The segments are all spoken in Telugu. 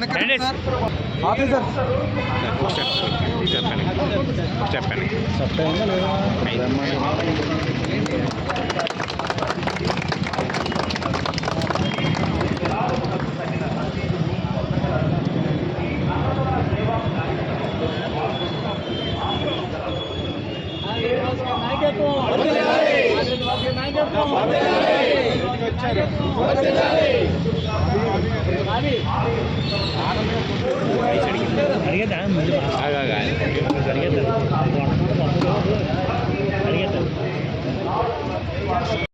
పైన సార్ సార్ ఒకసారి వీడియో వెనక్కి రండి సార్ ఆఫీసర్ చెప్పండి చెప్పండి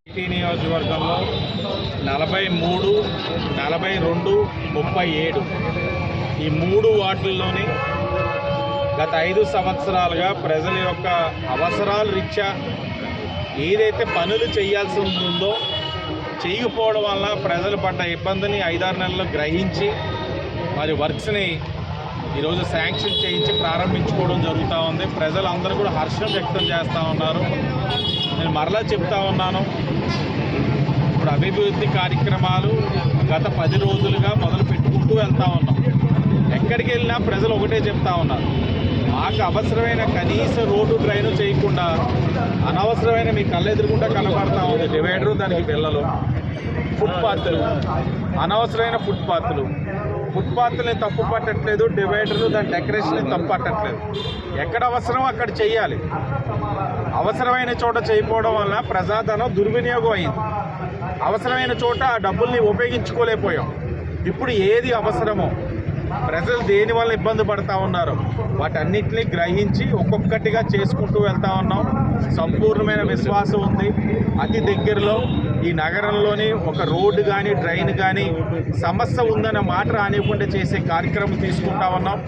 సిటీ నియోజకవర్గంలో నలభై మూడు నలభై రెండు ముప్పై ఏడు. ఈ మూడు వార్డుల్లోని గత ఐదు సంవత్సరాలుగా ప్రజల యొక్క అవసరాల రీత్యా ఏదైతే పనులు చేయాల్సి ఉంటుందో చేయకపోవడం వల్ల ప్రజలు పడ్డ ఇబ్బందిని ఐదారు నెలల్లో గ్రహించి మరి వర్క్స్ని ఈరోజు శాంక్షన్ చేయించి ప్రారంభించుకోవడం జరుగుతూ ఉంది. ప్రజలందరూ కూడా హర్షం వ్యక్తం చేస్తూ ఉన్నారు. నేను మరలా చెప్తా ఉన్నాను. ఇప్పుడు అభివృద్ధి కార్యక్రమాలు గత పది రోజులుగా మొదలు పెట్టుకుంటూ వెళ్తూ ఉన్నాం. ఎక్కడికి వెళ్ళినా ప్రజలు ఒకటే చెప్తా ఉన్నారు. మాకు అవసరమైన కనీస రోడ్డు డ్రైను చేయకుండా అనవసరమైన మీ కళ్ళెదురుకుంటా కనబడతా ఉంది డివైడరు దానికి పిల్లలు. ఫుట్పాత్లు అనవసరమైన ఫుట్పాత్లు ఫుట్పాత్లని తప్పు పట్టట్లేదు డివైడర్లు దాని డెకరేషన్ తప్పు పట్టట్లేదు. ఎక్కడ అవసరం అక్కడ చేయాలి అవసరమైన చోట చేయకపోవడం వల్ల ప్రజాధనం దుర్వినియోగం అయింది. అవసరమైన చోట ఆ డబ్బుల్ని ఉపయోగించుకోలేకపోయాం. ఇప్పుడు ఏది అవసరమో ప్రజలు దేని వల్ల ఇబ్బంది పడతా ఉన్నారు? వాటన్నిటిని గ్రహించి ఒక్కొక్కటిగా చేసుకుంటూ వెళ్తా ఉన్నాం. సంపూర్ణమైన విశ్వాసం ఉంది. అతి దగ్గరలో ఈ నగరంలోని ఒక రోడ్డు కానీ డ్రైన్ కానీ సమస్య ఉందనే మాట రానివ్వకుండా చేసే కార్యక్రమం తీసుకుంటా ఉన్నాం.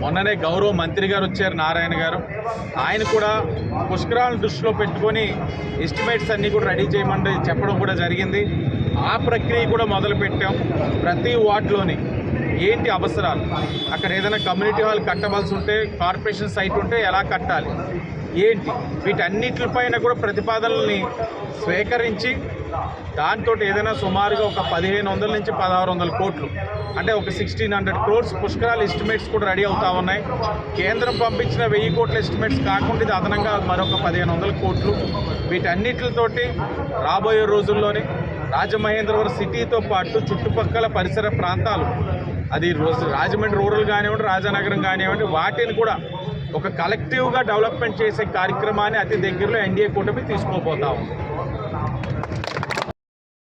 మొన్ననే గౌరవ మంత్రి గారు వచ్చారు నారాయణ గారు. ఆయన కూడా పుష్కరాలను దృష్టిలో పెట్టుకొని ఎస్టిమేట్స్ అన్నీ కూడా రెడీ చేయమని చెప్పడం కూడా జరిగింది. ఆ ప్రక్రియ కూడా మొదలుపెట్టాం. ప్రతి వార్డులోని ఏంటి అవసరాలు? అక్కడ ఏదైనా కమ్యూనిటీ హాల్ కట్టవలసి ఉంటే కార్పొరేషన్ సైట్ ఉంటే ఎలా కట్టాలి? ఏంటి? వీటన్నిటిపైన కూడా ప్రతిపాదనల్ని స్వీకరించి దాంతో ఏదైనా సుమారుగా ఒక పదిహేను వందల నుంచి పదహారు వందల కోట్లు అంటే ఒక సిక్స్టీన్ హండ్రెడ్ క్రోర్స్ పుష్కరాల ఎస్టిమేట్స్ కూడా రెడీ అవుతా ఉన్నాయి. కేంద్రం పంపించిన వెయ్యి కోట్ల ఎస్టిమేట్స్ కాకుండా ఇది అదనంగా మరొక పదిహేను వందల కోట్లు. వీటన్నిటితోటి రాబోయే రోజుల్లోనే రాజమహేంద్రవరం సిటీతో పాటు చుట్టుపక్కల పరిసర ప్రాంతాలు. అది రోజు రాజమండ్రి రూరల్ కానివ్వండి రాజానగరం కానివ్వండి వాటిని కూడా ఒక కలెక్టివ్గా డెవలప్మెంట్ చేసే కార్యక్రమాన్ని అతి దగ్గరలో ఎన్డీఏ కూటమి తీసుకోబోతా ఉంది.